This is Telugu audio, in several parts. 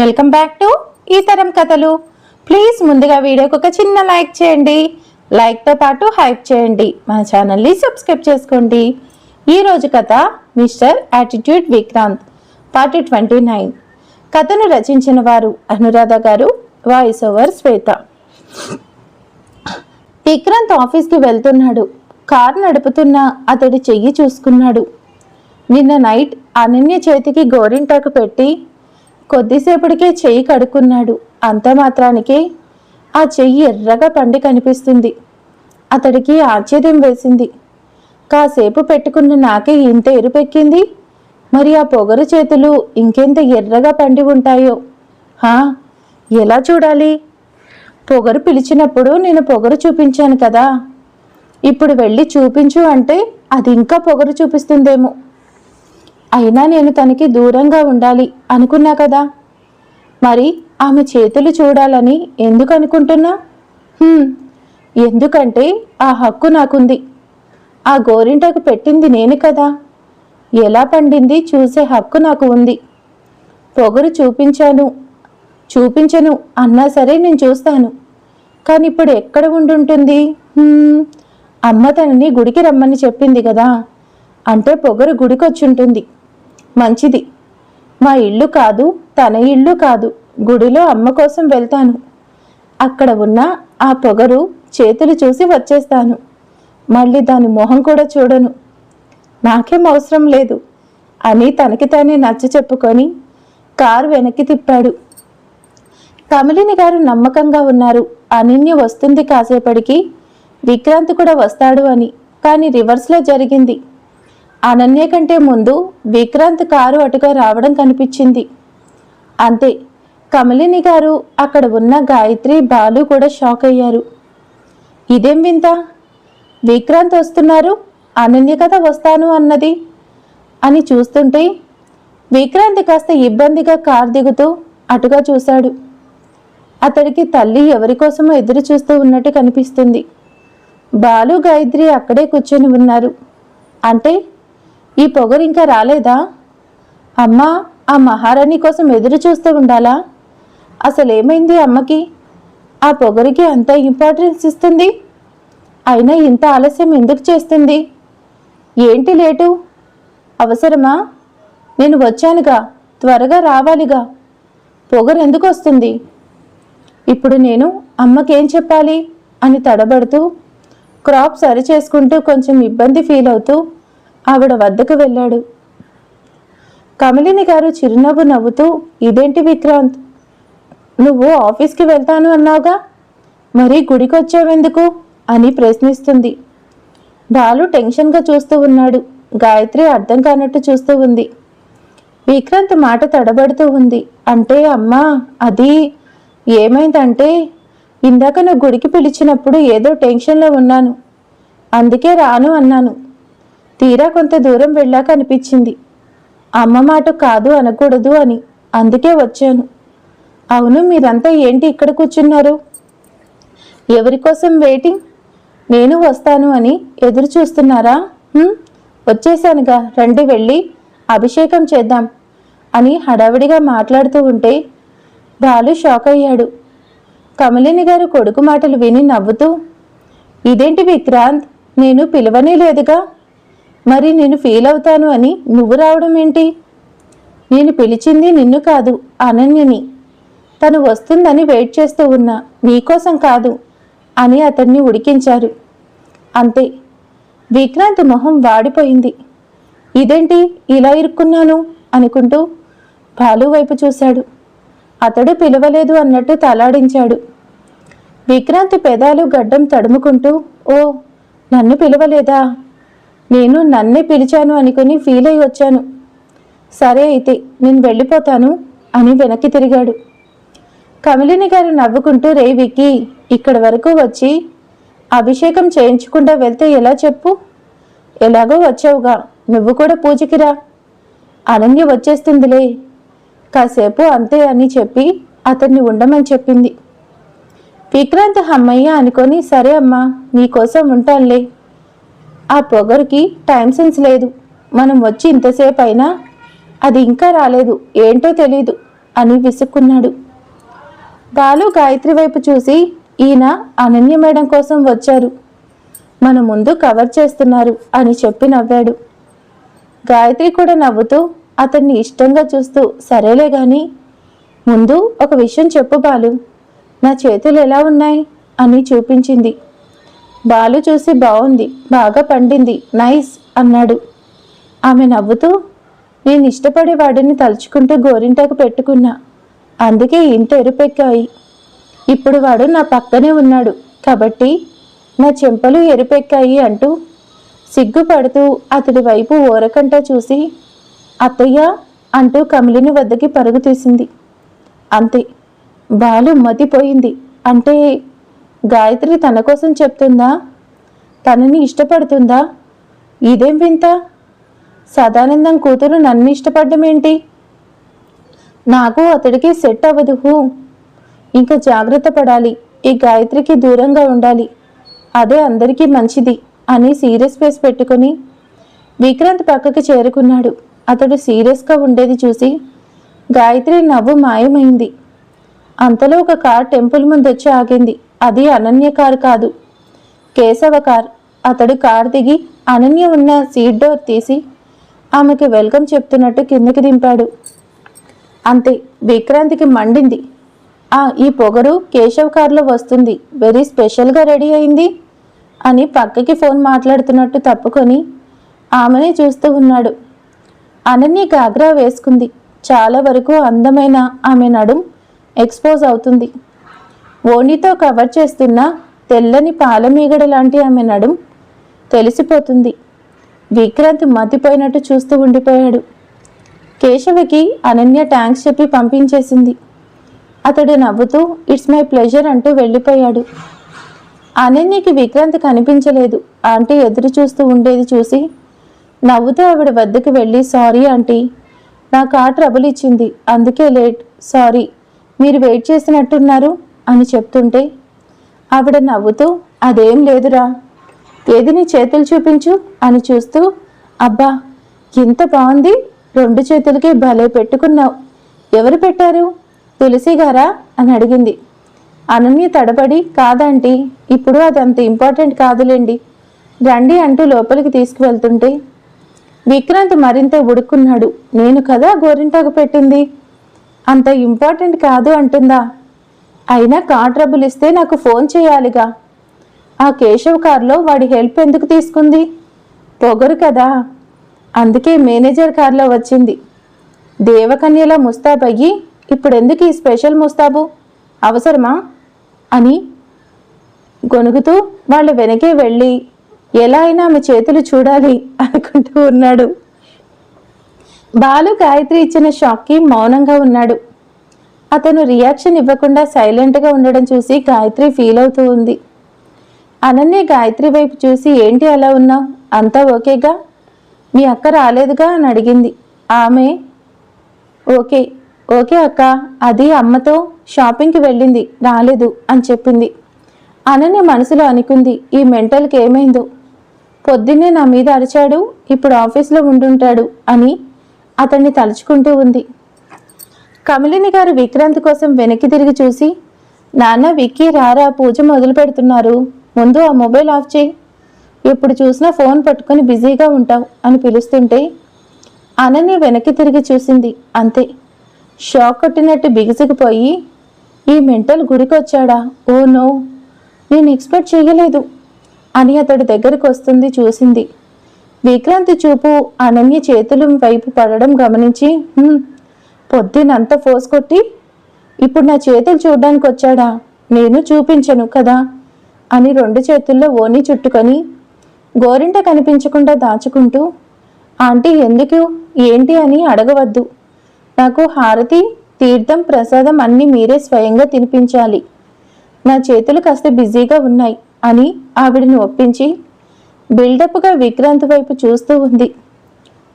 వెల్కమ్ బ్యాక్ టు ఈ తరం కథలు. ప్లీజ్ ముందుగా వీడియోకి ఒక చిన్న లైక్ చేయండి. లైక్తో పాటు హైప్ చేయండి. మన ఛానల్ని సబ్స్క్రైబ్ చేసుకోండి. ఈరోజు కథ mister attitude Vikrant part twenty nine. కథను రచించిన వారు అనురాధ గారు వాయిస్ ఓవర్ శ్వేత. విక్రాంత్ ఆఫీస్కి వెళ్తున్నాడు. కారు నడుపుతున్న అతడి చెయ్యి చూసుకున్నాడు. నిన్న నైట్ అనన్య చేతికి గోరింటాకు పెట్టి కొద్దిసేపటికే చెయ్యి కడుక్కున్నాడు. అంత మాత్రానికే ఆ చెయ్యి ఎర్రగా పండి కనిపిస్తుంది. అతడికి ఆశ్చర్యం వేసింది. కాసేపు పెట్టుకున్న నాకే ఇంత ఎరుపెక్కింది? మరి ఆ పొగరు చేతులు ఇంకెంత ఎర్రగా పండి ఉంటాయో? హా ఎలా చూడాలి? పొగరు పిలిచినప్పుడు నేను పొగరు చూపించాను కదా. ఇప్పుడు వెళ్ళి చూపించు అంటే అది ఇంకా పొగరు చూపిస్తుందేమో. అయినా నేను తనకి దూరంగా ఉండాలి అనుకున్నా కదా. మరి ఆమె చేతులు చూడాలని ఎందుకు అనుకుంటున్నా? ఎందుకంటే ఆ హక్కు నాకుంది. ఆ గోరింటకు పెట్టింది నేను కదా. ఎలా పండింది చూసే హక్కు నాకు ఉంది. పొగరు చూపించాను చూపించను అన్నా సరే నేను చూస్తాను. కానీ ఇప్పుడు ఎక్కడ ఉండుంటుంది? అమ్మ తనని గుడికి రమ్మని చెప్పింది కదా. అంటే పొగరు గుడికొచ్చుంటుంది. మంచిది. మా ఇల్లు కాదు తన ఇల్లు కాదు గుడిలో అమ్మ కోసం వెళ్తాను. అక్కడ ఉన్న ఆ పొగరు చేతులు చూసి వచ్చేస్తాను. మళ్ళీ దాని మొహం కూడా చూడను. నాకేం అవసరం లేదు. అని తనకి తానే నచ్చ చెప్పుకొని కారు వెనక్కి తిప్పాడు. కమలిని గారు నమ్మకంగా ఉన్నారు. అనన్య వస్తుంది కాసేపటికి. విక్రాంత్ కూడా వస్తాడు అని. కానీ రివర్స్లో జరిగింది. అనన్య కంటే ముందు విక్రాంత్ కారు అటుగా రావడం కనిపించింది. అంతే కమలిని గారు అక్కడ ఉన్న గాయత్రి బాలు కూడా షాక్ అయ్యారు. ఇదేం వింత? విక్రాంత్ వస్తున్నారు? అనన్య కథ వస్తాను అన్నది అని చూస్తుంటే విక్రాంత్ కాస్త ఇబ్బందిగా కారు దిగుతూ అటుగా చూశాడు. అతడికి తల్లి ఎవరి కోసమో ఎదురు చూస్తూ ఉన్నట్టు కనిపిస్తుంది. బాలు గాయత్రి అక్కడే కూర్చొని ఉన్నారు. అంటే ఈ పొగరు ఇంకా రాలేదా? అమ్మా ఆ మహారాణి కోసం ఎదురు చూస్తూ ఉండాలా? అసలేమైంది అమ్మకి? ఆ పొగరికి అంత ఇంపార్టెన్స్ ఇస్తుంది? అయినా ఇంత ఆలస్యం ఎందుకు చేస్తుంది? ఏంటి లేటు? అవసరమా? నేను వచ్చానుగా త్వరగా రావాలిగా. పొగరు ఎందుకు వస్తుంది? ఇప్పుడు నేను అమ్మకేం చెప్పాలి? అని తడబడుతూ క్రాప్ సరి చేసుకుంటూ కొంచెం ఇబ్బంది ఫీల్ అవుతూ ఆవిడ వద్దకు వెళ్ళాడు. కమలిని గారు చిరునవ్వు నవ్వుతూ ఇదేంటి విక్రాంత్? నువ్వు ఆఫీస్కి వెళ్తాను అన్నావుగా? మరి గుడికి వచ్చావెందుకు అని ప్రశ్నిస్తుంది. బాలు టెన్షన్గా చూస్తూ ఉన్నాడు. గాయత్రి అర్థం కానట్టు చూస్తూ ఉంది. విక్రాంత్ మాట తడబడుతూ ఉంది. అంటే అమ్మా అది ఏమైందంటే ఇందాక నువ్వు గుడికి పిలిచినప్పుడు ఏదో టెన్షన్లో ఉన్నాను. అందుకే రాను అన్నాను. తీరా కొంత దూరం వెళ్ళాక అనిపించింది. అమ్మ మాట కాదు అనకూడదు అని అందుకే వచ్చాను. అవును మీరంతా ఏంటి ఇక్కడ కూర్చున్నారు? ఎవరి కోసం వెయిటింగ్? నేను వస్తాను అని ఎదురు చూస్తున్నారా? వచ్చేసానుగా రండి వెళ్ళి అభిషేకం చేద్దాం అని హడావిడిగా మాట్లాడుతూ ఉంటే బాలు షాక్ అయ్యాడు. కమలిని గారు కొడుకు మాటలు విని నవ్వుతూ ఇదేంటి విక్రాంత్? నేను పిలవనే లేదుగా? మరి నేను ఫీల్ అవుతాను అని నువ్వు రావడం ఏంటి? నేను పిలిచింది నిన్ను కాదు అనన్యని. తను వస్తుందని వెయిట్ చేస్తూ ఉన్నా నీకోసం కాదు అని అతన్ని ఉడికించారు. అంతే. విక్రాంత్ మొహం వాడిపోయింది. ఇదేంటి ఇలా ఇరుక్కున్నాను? అనుకుంటూ బాలు వైపు చూశాడు. అతడు పిలవలేదు అన్నట్టు తలాడించాడు. విక్రాంతి పెదాలు గడ్డం తడుముకుంటూ ఓ నన్ను పిలవలేదా? నేను నన్నే పిలిచాను అనుకుని ఫీల్ అయి వచ్చాను. సరే అయితే నేను వెళ్ళిపోతాను అని వెనక్కి తిరిగాడు. కమలిని గారు నవ్వుకుంటూ రేవికి ఇక్కడ ఇక్కడి వరకు వచ్చి అభిషేకం చేయించకుండా వెళ్తే ఎలా చెప్పు? ఎలాగో వచ్చావుగా నువ్వు కూడా పూజకిరా అనన్య వచ్చేస్తుందిలే. కాసేపు అంతే అని చెప్పి అతన్ని ఉండమని చెప్పింది. విక్రాంత్ హమ్మయ్య అనుకొని సరే అమ్మా నీకోసం ఉంటానులే ఆ పొగరుకి టైం సెన్స్ లేదు. మనం వచ్చి ఇంతసేపు అయినా అది ఇంకా రాలేదు ఏంటో తెలీదు అని విసుక్కున్నాడు. బాలు గాయత్రి వైపు చూసి ఈయన అనన్య మేడం కోసం వచ్చారు. మన ముందు కవర్ చేస్తున్నారు అని చెప్పి నవ్వాడు. గాయత్రి కూడా నవ్వుతూ అతన్ని ఇష్టంగా చూస్తూ సరేలే గాని ముందు ఒక విషయం చెప్పు బాలు. నా చేతులు ఎలా ఉన్నాయి? అని చూపించింది. బాలు చూసి బాగుంది బాగా పండింది. నైస్ అన్నాడు. ఆమె నవ్వుతూ నేను ఇష్టపడే వాడిని తలుచుకుంటూ గోరింటాకు పెట్టుకున్నా. అందుకే ఇంత ఎరుపెక్కాయి. ఇప్పుడు వాడు నా పక్కనే ఉన్నాడు. కాబట్టి నా చెంపలు ఎరుపెక్కాయి అంటూ సిగ్గుపడుతూ అతడి వైపు ఓరకంట చూసి అత్తయ్య అంటూ కమిలిని వద్దకి పరుగు తీసింది. అంతే బాలు మతిపోయింది. అంటే గాయత్రి తన కోసం చెప్తుందా? తనని ఇష్టపడుతుందా? ఇదేం వింత? సదానందం కూతురు నన్ను ఇష్టపడ్డం ఏంటి నాకు అతడికి సెట్ అవ్వదు. హూ. ఇంకా జాగ్రత్త పడాలి. ఈ గాయత్రికి దూరంగా ఉండాలి. అదే అందరికీ మంచిది అని సీరియస్ ఫేస్ పెట్టుకుని విక్రాంత్ పక్కకి చేరుకున్నాడు. అతడు సీరియస్గా ఉండేది చూసి గాయత్రి నవ్వు మాయమైంది. అంతలో ఒక కార్ టెంపుల్ ముందు వచ్చి ఆగింది. అది అనన్య కారు కాదు. కేశవ కార్ అతడు కార్ దిగి అనన్య ఉన్న సీట్ డోర్ తీసి ఆమెకి వెల్కమ్ చెప్తున్నట్టు కిందకి దింపాడు. అంతే విక్రాంతికి మండింది. ఆ ఈ పొగరు కేశవ్ కార్లో వస్తుంది. వెరీ స్పెషల్గా రెడీ అయింది అని పక్కకి ఫోన్ మాట్లాడుతున్నట్టు తప్పుకొని ఆమెనే చూస్తూ ఉన్నాడు. అనన్య గాగ్రా వేసుకుంది. చాలా వరకు అందమైన ఆమె నడుం ఎక్స్పోజ్ అవుతుంది. ఓణితో కవర్ చేస్తున్న తెల్లని పాలమీగడ లాంటి ఆమె నడుం తెలిసిపోతుంది. విక్రాంత్ మతిపోయినట్టు చూస్తూ ఉండిపోయాడు. కేశవకి అనన్య ట్యాంక్స్ చెప్పి పంపించేసింది. అతడు నవ్వుతూ ఇట్స్ మై ప్లెజర్ అంటూ వెళ్ళిపోయాడు. అనన్యకి విక్రాంత్ కనిపించలేదు. ఆంటీ ఎదురు చూస్తూ ఉండేది చూసి నవ్వుతూ ఆవిడ వద్దకు వెళ్ళి సారీ ఆంటీ నా కార్ ట్రబుల్ ఇచ్చింది. అందుకే లేట్. సారీ మీరు వెయిట్ చేసినట్టున్నారు అని చెప్తుంటే ఆవిడ నవ్వుతూ అదేం లేదురా. ఏది నీ చేతులు చూపించు? అని చూస్తూ అబ్బా ఇంత బాగుంది. రెండు చేతులకి భలే పెట్టుకున్నావు. ఎవరు పెట్టారు? తులసి గారా? అని అడిగింది. అనన్య తడబడి కాదంటీ ఇప్పుడు అది అంత ఇంపార్టెంట్ కాదులేండి. రండి అంటూ లోపలికి తీసుకువెళ్తుంటే విక్రాంత్ మరింత ఉడుక్కున్నాడు. నేను కదా గోరింటాకు పెట్టింది? అంత ఇంపార్టెంట్ కాదు అంటుందా? అయినా కార్ ట్రబుల్ ఇస్తే నాకు ఫోన్ చేయాలిగా. ఆ కేశవ్ కార్లో వాడి హెల్ప్ ఎందుకు తీసుకుంది? పొగరు కదా. అందుకే మేనేజర్ కార్లో వచ్చింది. దేవకన్యలా ముస్తాబయ్యి ఇప్పుడు ఎందుకు ఈ స్పెషల్ ముస్తాబు? అవసరమా? అని గొనుగుతూ వాళ్ళ వెనకే వెళ్ళి ఎలా అయినా ఆమె చేతులు చూడాలి అనుకుంటూ ఉన్నాడు. బాలు గాయత్రి ఇచ్చిన షాక్కి మౌనంగా ఉన్నాడు. అతను రియాక్షన్ ఇవ్వకుండా సైలెంట్గా ఉండడం చూసి గాయత్రి ఫీల్ అవుతూ ఉంది. అనన్య గాయత్రి వైపు చూసి ఏంటి అలా ఉన్నావు? అంతా ఓకేగా మీ అక్క రాలేదుగా? అని అడిగింది. ఆమె ఓకే ఓకే అక్క అది అమ్మతో షాపింగ్కి వెళ్ళింది రాలేదు అని చెప్పింది. అనన్య మనసులో అనుకుంది ఈ మెంటల్కి ఏమైందో? పొద్దున్నే నా మీద అరిచాడు ఇప్పుడు ఆఫీస్లో ఉండుంటాడు అని అతన్ని తలుచుకుంటూ ఉంది. కమలిని గారు విక్రాంత్ కోసం వెనక్కి తిరిగి చూసి నాన్న విక్కీ రారా పూజ మొదలు పెడుతున్నారు. ముందు ఆ మొబైల్ ఆఫ్ చేయి. ఎప్పుడు చూసినా ఫోన్ పట్టుకొని బిజీగా ఉంటావు అని పిలుస్తుంటే అనన్య వెనక్కి తిరిగి చూసింది. అంతే. షాక్ కొట్టినట్టు బిగుసుకుపోయి ఈ మెంటల్ గుడికొచ్చాడా ఓ నో. నేను ఎక్స్పెక్ట్ చేయలేదు అని అతడి దగ్గరకు వస్తుంది చూసింది. విక్రాంతి చూపు అనన్య చేతులు వైపు పడడం గమనించి పొద్దునంతా ఫోర్స్ కొట్టి ఇప్పుడు నా చేతులు చూడ్డానికి వచ్చాడా? నేను చూపించను కదా? అని రెండు చేతుల్లో ఓని చుట్టుకొని గోరింట కనిపించకుండా దాచుకుంటూ ఆంటీ ఎందుకు? ఏంటి అని అడగవద్దు. నాకు హారతి తీర్థం ప్రసాదం అన్నీ మీరే స్వయంగా తినిపించాలి. నా చేతులు కాస్త బిజీగా ఉన్నాయి అని ఆవిడని ఒప్పించి బిల్డప్గా విక్రాంత్ వైపు చూస్తూ ఉంది.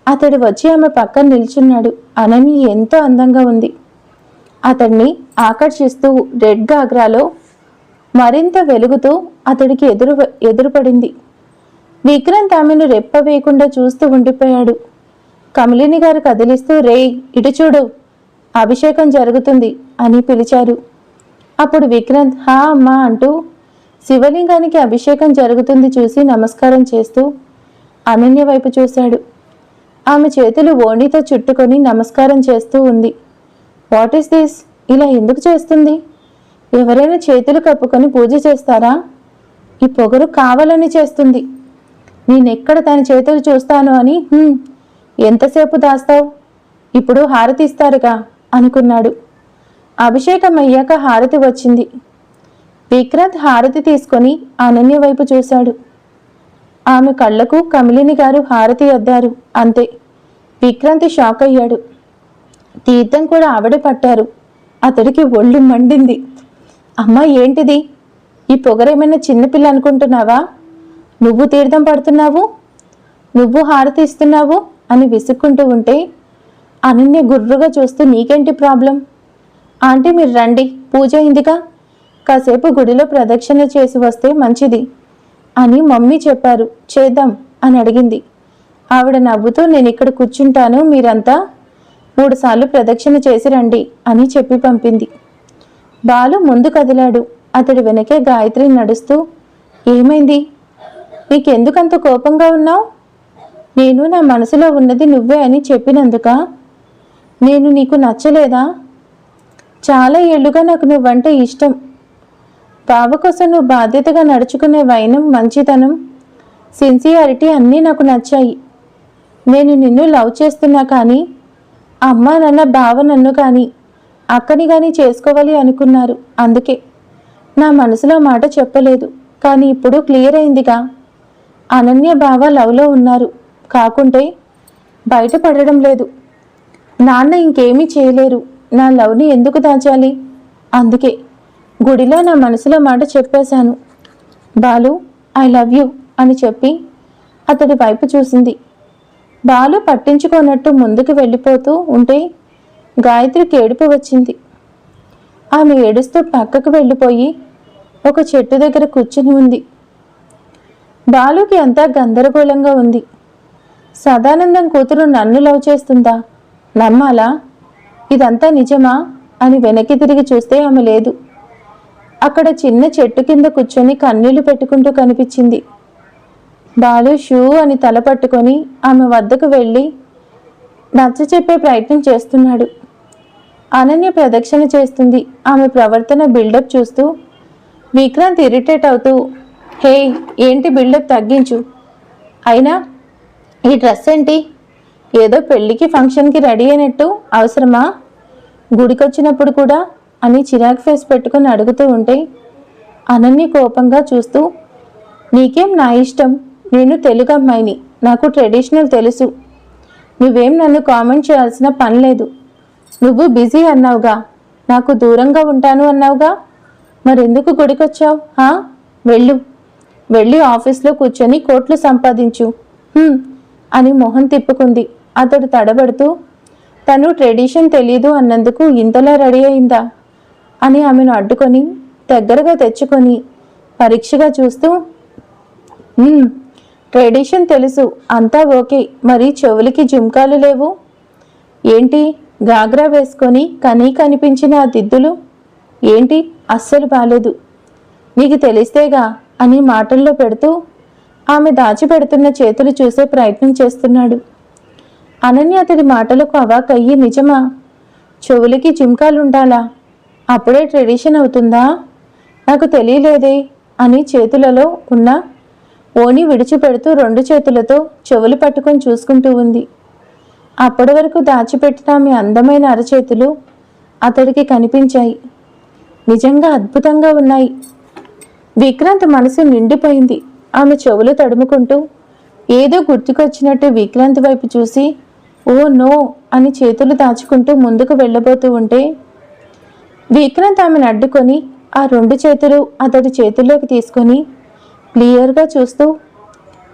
అతడు వచ్చి ఆమె పక్కన నిల్చున్నాడు. అనన్య ఎంతో అందంగా ఉంది. అతన్ని ఆకర్షిస్తూ రెడ్ గాగ్రాలో మరింత వెలుగుతూ అతడికి ఎదురు ఎదురుపడింది. విక్రాంత్ ఆమెను రెప్ప వేయకుండా చూస్తూ ఉండిపోయాడు. కమలిని గారు కదిలిస్తూ రేయ్ ఇటు చూడు అభిషేకం జరుగుతుంది అని పిలిచారు. అప్పుడు విక్రాంత్ హా అమ్మా అంటూ శివలింగానికి అభిషేకం జరుగుతుంది చూసి నమస్కారం చేస్తూ అనన్య వైపు చూశాడు. ఆమె చేతులు ఓణితో చుట్టుకొని నమస్కారం చేస్తూ ఉంది. వాట్ ఈస్ దిస్ ఇలా ఎందుకు చేస్తుంది? ఎవరైనా చేతులు కప్పుకొని పూజ చేస్తారా? ఈ పొగరు కావాలని చేస్తుంది. నేనెక్కడ తన చేతులు చూస్తాను అని? ఎంతసేపు దాస్తావు? ఇప్పుడు హారతి ఇస్తారుగా అనుకున్నాడు. అభిషేకం అయ్యాక హారతి వచ్చింది. విక్రాంత్ హారతి తీసుకొని అనన్య వైపు చూశాడు. ఆమె కళ్ళకు కమిలిని గారు హారతి అద్దారు. అంతే. విక్రాంతి షాక్ అయ్యాడు. తీర్థం కూడా ఆవిడే పట్టారు. అతడికి ఒళ్ళు మండింది. అమ్మా ఏంటిది? ఈ పొగరేమైనా చిన్నపిల్ల అనుకుంటున్నావా? నువ్వు తీర్థం పడుతున్నావు? నువ్వు హారతి ఇస్తున్నావు? అని విసుక్కుంటూ ఉంటే అనన్య గుర్రుగా చూస్తూ నీకేంటి ప్రాబ్లం? ఆంటీ మీరు రండి. పూజ అయిందిగా. కాసేపు గుడిలో ప్రదక్షిణ చేసి వస్తే మంచిది. అని మమ్మీ చెప్పారు. చేద్దాం అని అడిగింది. ఆవిడ నవ్వుతూ నేను ఇక్కడ కూర్చుంటాను మీరంతా మూడుసార్లు ప్రదక్షిణ చేసి రండి అని చెప్పి పంపింది. బాలు ముందు కదిలాడు. అతడి వెనకే గాయత్రి నడుస్తూ ఏమైంది? నీకెందుకంత కోపంగా ఉన్నావు? నేను నా మనసులో ఉన్నది నువ్వే అని చెప్పినందుక? నేను నీకు నచ్చలేదా? చాలా ఏళ్ళుగా నాకు నువ్వంటే ఇష్టం. బావ కోసం నువ్వు బాధ్యతగా నడుచుకునే వైనం మంచితనం సిన్సియారిటీ అన్నీ నాకు నచ్చాయి. నేను నిన్ను లవ్ చేస్తున్నా కానీ అమ్మ నాన్న బావ నన్ను కానీ అక్కని కానీ చేసుకోవాలి అనుకున్నారు. అందుకే నా మనసులో మాట చెప్పలేదు. కానీ ఇప్పుడు క్లియర్ అయిందిగా. అనన్య బావ లవ్లో ఉన్నారు. కాకుంటే బయటపడడం లేదు. నాన్న ఇంకేమీ చేయలేరు. నా లవ్ని ఎందుకు దాచాలి? అందుకే గుడిలో నా మనసులో మాట చెప్పేశాను. బాలు ఐ లవ్ యూ అని చెప్పి అతడి వైపు చూసింది. బాలు పట్టించుకోనట్టు ముందుకు వెళ్ళిపోతూ ఉంటే గాయత్రికి ఏడుపు వచ్చింది. ఆమె ఏడుస్తూ పక్కకు వెళ్ళిపోయి ఒక చెట్టు దగ్గర కూర్చుని ఉంది. బాలుకి అంతా గందరగోళంగా ఉంది. సదానందం కూతురు నన్ను లవ్ చేస్తుందా? నమ్మాలా? ఇదంతా నిజమా? అని వెనక్కి తిరిగి చూస్తే ఆమె లేదు. అక్కడ చిన్న చెట్టు కింద కూర్చొని కన్నీళ్ళు పెట్టుకుంటూ కనిపించింది. బాలు షూ అని తల పట్టుకొని ఆమె వద్దకు వెళ్ళి నచ్చ చెప్పే ప్రయత్నం చేస్తున్నాడు. అనన్య ప్రదక్షిణ చేస్తుంది. ఆమె ప్రవర్తన బిల్డప్ చూస్తూ విక్రాంత్ ఇరిటేట్ అవుతూ హే ఏంటి బిల్డప్ తగ్గించు. అయినా ఈ డ్రెస్ ఏంటి? ఏదో పెళ్ళికి ఫంక్షన్కి రెడీ అయినట్టు అవసరమా? గుడికొచ్చినప్పుడు కూడా అని చిరాక్ ఫేస్ పెట్టుకొని అడుగుతూ ఉంటే అనన్య కోపంగా చూస్తూ నీకేం నా ఇష్టం? నేను తెలుగు అమ్మాయిని. నాకు ట్రెడిషనల్ తెలుసు. నువ్వేం నన్ను కామెంట్ చేయాల్సిన పని లేదు. నువ్వు బిజీ అన్నావుగా. నాకు దూరంగా ఉంటాను అన్నావుగా. మరెందుకు గుడికొచ్చావు? హా వెళ్ళు. వెళ్ళి ఆఫీస్లో కూర్చొని కోట్లు సంపాదించు. అని మొహం తిప్పుకుంది. అతడు తడబడుతూ తను ట్రెడిషన్ తెలీదు అన్నందుకు ఇంతలా రెడీ అయిందా? అని ఆమెను అడ్డుకొని దగ్గరగా తెచ్చుకొని పరీక్షగా చూస్తూ ట్రెడిషన్ తెలుసు. అంతా ఓకే. మరి చెవులకి జుంకాలు లేవు? ఏంటి? గాగ్రా వేసుకొని కనీ కనిపించిన ఆ దిద్దులు? ఏంటి? అస్సలు బాలేదు. నీకు తెలిస్తేగా అని మాటల్లో పెడుతూ ఆమె దాచిపెడుతున్న చేతులు చూసే ప్రయత్నం చేస్తున్నాడు. అనన్య అతడి మాటలకు అవాకయ్యి నిజమా? చెవులకి జింకాలుండాలా? అప్పుడే ట్రెడిషన్ అవుతుందా? నాకు తెలియలేదే. అని చేతులలో ఉన్న ఓని విడిచిపెడుతూ రెండు చేతులతో చెవులు పట్టుకొని చూసుకుంటూ ఉంది. అప్పటి వరకు దాచిపెట్టిన ఆమె అందమైన అరచేతులు అతడికి కనిపించాయి. నిజంగా అద్భుతంగా ఉన్నాయి. విక్రాంత్ మనసు నిండిపోయింది. ఆమె చెవులు తడుముకుంటూ ఏదో గుర్తుకొచ్చినట్టు విక్రాంత్ వైపు చూసి ఓ నో అని చేతులు దాచుకుంటూ ముందుకు వెళ్ళబోతూ ఉంటే విక్రాంత్ ఆమెను అడ్డుకొని ఆ రెండు చేతులు అతడి చేతుల్లోకి తీసుకొని క్లియర్గా చూస్తూ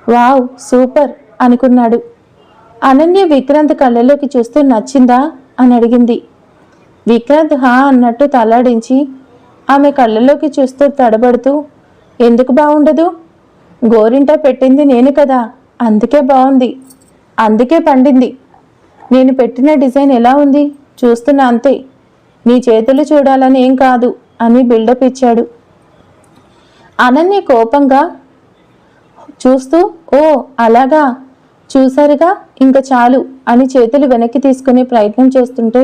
వావ్ సూపర్ అనుకున్నాడు. అనన్య విక్రాంత్ కళ్ళలోకి చూస్తూ నచ్చిందా? అని అడిగింది. విక్రాంత్ హా అన్నట్టు తలాడించి ఆమె కళ్ళలోకి చూస్తూ తడబడుతూ ఎందుకు బాగుండదు గోరింట పెట్టింది నేను కదా అందుకే బాగుంది అందుకే పండింది. నేను పెట్టిన డిజైన్ ఎలా ఉంది? చూస్తున్నా అంతే. నీ చేతులు చూడాలని ఏం కాదు అని బిల్డప్ ఇచ్చాడు. అనన్య కోపంగా చూస్తూ ఓ అలాగా? చూసారుగా ఇంక చాలు అని చేతులు వెనక్కి తీసుకునే ప్రయత్నం చేస్తుంటే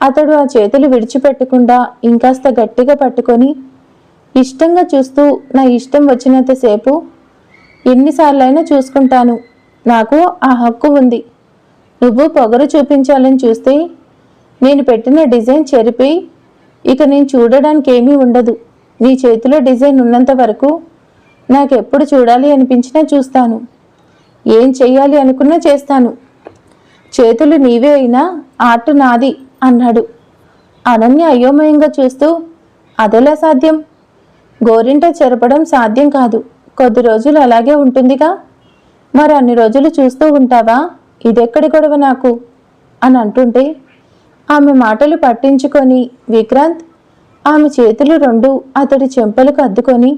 అతడు ఆ చేతులు విడిచిపెట్టకుండా ఇంకాస్త గట్టిగా పట్టుకొని ఇష్టంగా చూస్తూ నా ఇష్టం వచ్చినంతసేపు ఎన్నిసార్లైనా చూసుకుంటాను. నాకు ఆ హక్కు ఉంది. నువ్వు పొగరు చూపించాలని చూస్తే నేను పెట్టిన డిజైన్ చెరిపి ఇక నేను చూడడానికి ఏమీ ఉండదు. నీ చేతిలో డిజైన్ ఉన్నంత వరకు నాకెప్పుడు చూడాలి అనిపించినా చూస్తాను. ఏం చెయ్యాలి అనుకున్నా చేస్తాను. చేతులు నీవే అయినా ఆర్ట్ నాది అన్నాడు. అనన్య అయోమయంగా చూస్తూ అదెలా సాధ్యం? గోరింట చెరపడం సాధ్యం కాదు. కొద్ది రోజులు అలాగే ఉంటుందిగా. మరి అన్ని రోజులు చూస్తూ ఉంటావా? ఇదెక్కడి గొడవ నాకు? అని అంటుంటే ఆమె మాటలు పట్టించుకొని విక్రాంత్ ఆమె చేతులు రెండు అతడి చెంపలకు అద్దుకొని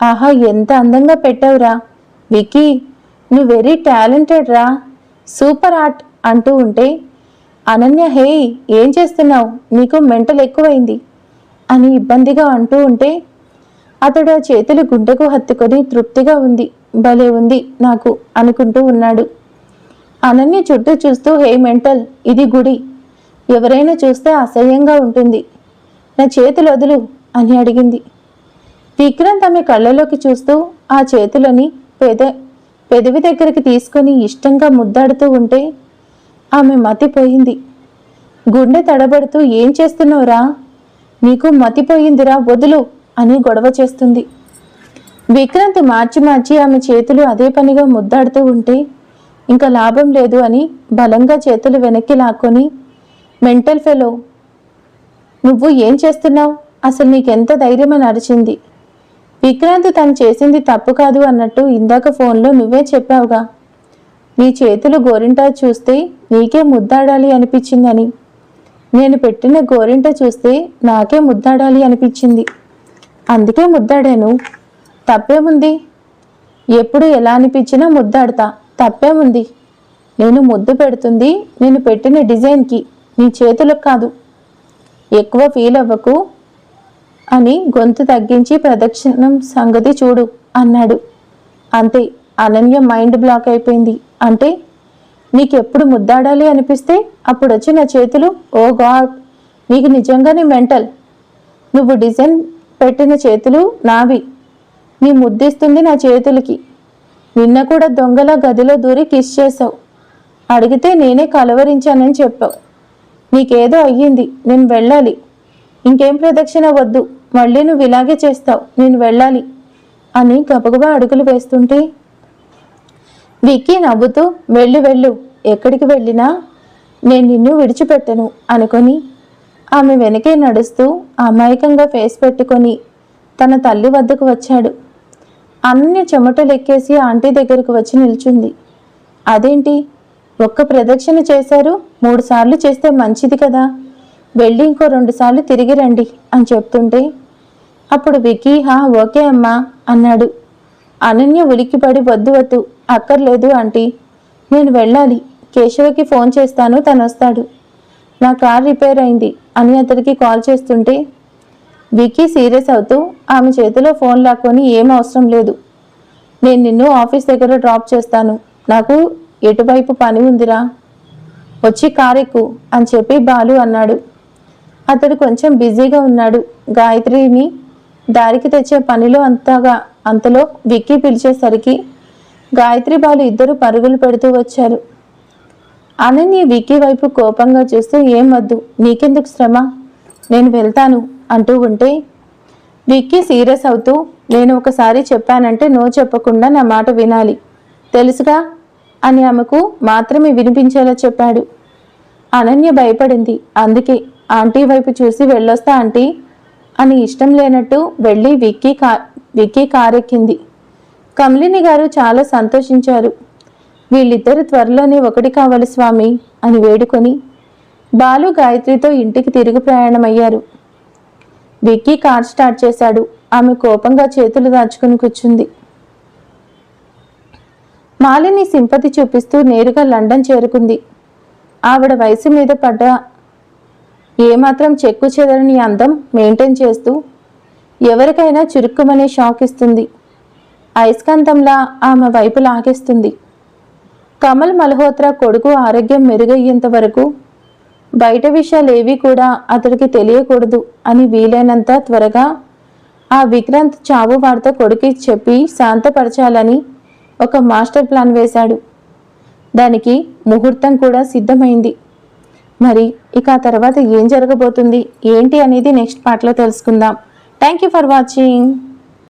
ఆహా ఎంత అందంగా పెట్టావురా. విక్కీ నువ్వు వెరీ టాలెంటెడ్ రా. సూపర్ ఆర్ట్ అంటూ ఉంటే అనన్య హే ఏం చేస్తున్నావు? నీకు మెంటల్ ఎక్కువైంది అని ఇబ్బందిగా అంటూ ఉంటే అతడు ఆ చేతులు గుండెకు హత్తుకొని తృప్తిగా ఉంది. భలే ఉంది నాకు అనుకుంటూ ఉన్నాడు. అనన్య చుట్టూ చూస్తూ హే మెంటల్ ఇది గుడి. ఎవరైనా చూస్తే అసహ్యంగా ఉంటుంది. నా చేతులు వదులు అని అడిగింది. విక్రాంత్ ఆమె కళ్ళలోకి చూస్తూ ఆ చేతులని పెద పెదవి దగ్గరికి తీసుకొని ఇష్టంగా ముద్దాడుతూ ఉంటే ఆమె మతిపోయింది. గుండె తడబడుతూ ఏం చేస్తున్నావురా? నీకు మతిపోయిందిరా వదులు అని గొడవ చేస్తుంది. విక్రాంత్ మార్చి మార్చి ఆమె చేతులు అదే పనిగా ముద్దాడుతూ ఉంటే ఇంకా లాభం లేదు అని బలంగా చేతులు వెనక్కి లాక్కొని మెంటల్ ఫెలో. నువ్వు ఏం చేస్తున్నావు? అసలు నీకెంత ధైర్యం అని అరిచింది విక్రాంత్ తను చేసింది తప్పు కాదు అన్నట్టు ఇందాక ఫోన్లో నువ్వే చెప్పావుగా. నీ చేతులు గోరింటా చూస్తే నీకే ముద్దాడాలి అనిపించిందని. నేను పెట్టిన గోరింట చూస్తే నాకే ముద్దాడాలి అనిపించింది. అందుకే ముద్దాడాను. తప్పేముంది? ఎప్పుడు ఎలా అనిపించినా ముద్దాడతా. తప్పేముంది? నేను ముద్దు పెడుతుంది నేను పెట్టిన డిజైన్కి. నీ చేతులకు కాదు. ఎక్కువ ఫీల్ అవ్వకు అని గొంతు తగ్గించి ప్రదక్షిణం సంగతి చూడు అన్నాడు. అంతే అనన్య మైండ్ బ్లాక్ అయిపోయింది. అంటే నీకెప్పుడు ముద్దాడాలి అనిపిస్తే అప్పుడు వచ్చి నా చేతులు ఓ గాడ్ నీకు నిజంగానే మెంటల్. నువ్వు డిజైన్ పెట్టిన చేతులు నావి. నీ ముద్దిస్తుంది నా చేతులకి. నిన్న కూడా దొంగల గదిలో దూరి కిస్ చేసావు అడిగితే నేనే కలవరించానని చెప్పావు. నీకేదో అయ్యింది నేను వెళ్ళాలి. ఇంకేం ప్రదక్షిణ వద్దు మళ్ళీ నువ్వు ఇలాగే చేస్తావు నేను వెళ్ళాలి అని గబగబా అడుగులు వేస్తుంటే విక్కీ నవ్వుతూ వెళ్ళు వెళ్ళు ఎక్కడికి వెళ్ళినా నేను నిన్ను విడిచిపెట్టను అనుకొని ఆమె వెనకే నడుస్తూ అమాయకంగా ఫేస్ పెట్టుకొని తన తల్లి వద్దకు వచ్చాడు. అన్ని చెమటలు ఎక్కేసి ఆంటీ దగ్గరకు వచ్చి నిల్చుంది. అదేంటి? ఒక్క ప్రదక్షిణ చేశారు మూడు సార్లు చేస్తే మంచిది కదా. వెళ్ళి ఇంకో రెండు సార్లు తిరిగి రండి అని చెప్తుంటే అప్పుడు వికీ హా ఓకే అమ్మా అన్నాడు. అనన్య ఉలిక్కిపడి వద్దు వద్దు అక్కర్లేదు ఆంటీ. నేను వెళ్ళాలి. కేశవకి ఫోన్ చేస్తాను తను వస్తాడు నా కార్ రిపేర్ అయింది అని అతడికి కాల్ చేస్తుంటే వికీ సీరియస్ అవుతూ ఆమె చేతిలో ఫోన్ లాక్కొని ఏం అవసరం లేదు. నేను నిన్ను ఆఫీస్ దగ్గర డ్రాప్ చేస్తాను. నాకు ఎటువైపు పని ఉందిరా? వచ్చి కారెక్కు అని చెప్పి బాలు అన్నాడు. అతడు కొంచెం బిజీగా ఉన్నాడు. గాయత్రిని దారికి తెచ్చే పనిలో అంతగా అంతలో విక్కీ పిలిచేసరికి గాయత్రి బాలు ఇద్దరు పరుగులు పెడుతూ వచ్చారు. అనన్య విక్కీ వైపు కోపంగా చూస్తూ ఏం వద్దు నీకెందుకు శ్రమ? నేను వెళ్తాను అంటూ ఉంటే విక్కీ సీరియస్ అవుతూ నేను ఒకసారి చెప్పానంటే నో చెప్పకుండా నా మాట వినాలి. తెలుసుగా అని ఆమెకు మాత్రమే వినిపించేలా చెప్పాడు. అనన్య భయపడింది. అందుకే ఆంటీ వైపు చూసి వెళ్ళొస్తా ఆంటీ అని ఇష్టం లేనట్టు వెళ్ళి విక్కీ కా విక్కీ కారెక్కింది. కమలిని గారు చాలా సంతోషించారు. వీళ్ళిద్దరు త్వరలోనే ఒకటి కావాలి స్వామి అని వేడుకొని బాలు గాయత్రితో ఇంటికి తిరుగు ప్రయాణమయ్యారు. విక్కీ కార్ స్టార్ట్ చేశాడు. ఆమె కోపంగా చేతులు దాచుకుని కూర్చుంది. మాలిని సింపతి చూపిస్తూ నేరుగా లండన్ చేరుకుంది. ఆవిడ వయసు మీద పడ్డ ఏమాత్రం చెక్కు చెదరని అందం మెయింటైన్ చేస్తూ ఎవరికైనా చురుక్కుమనే షాక్ ఇస్తుంది. అయస్కాంతంలా ఆమె వైపు లాగేస్తుంది. కమల్ మల్హోత్రా కొడుకు ఆరోగ్యం మెరుగయ్యేంత వరకు బయట విషయాలు కూడా అతడికి తెలియకూడదు అని వీలైనంత త్వరగా ఆ విక్రాంత్ చావు వార్త కొడుకి చెప్పి శాంతపరచాలని ఒక మాస్టర్ ప్లాన్ వేశాడు. దానికి ముహూర్తం కూడా సిద్ధమైంది. మరి ఇక ఆ తర్వాత ఏం జరగబోతుంది? ఏంటి అనేది నెక్స్ట్ పార్ట్లో తెలుసుకుందాం. Thank you for watching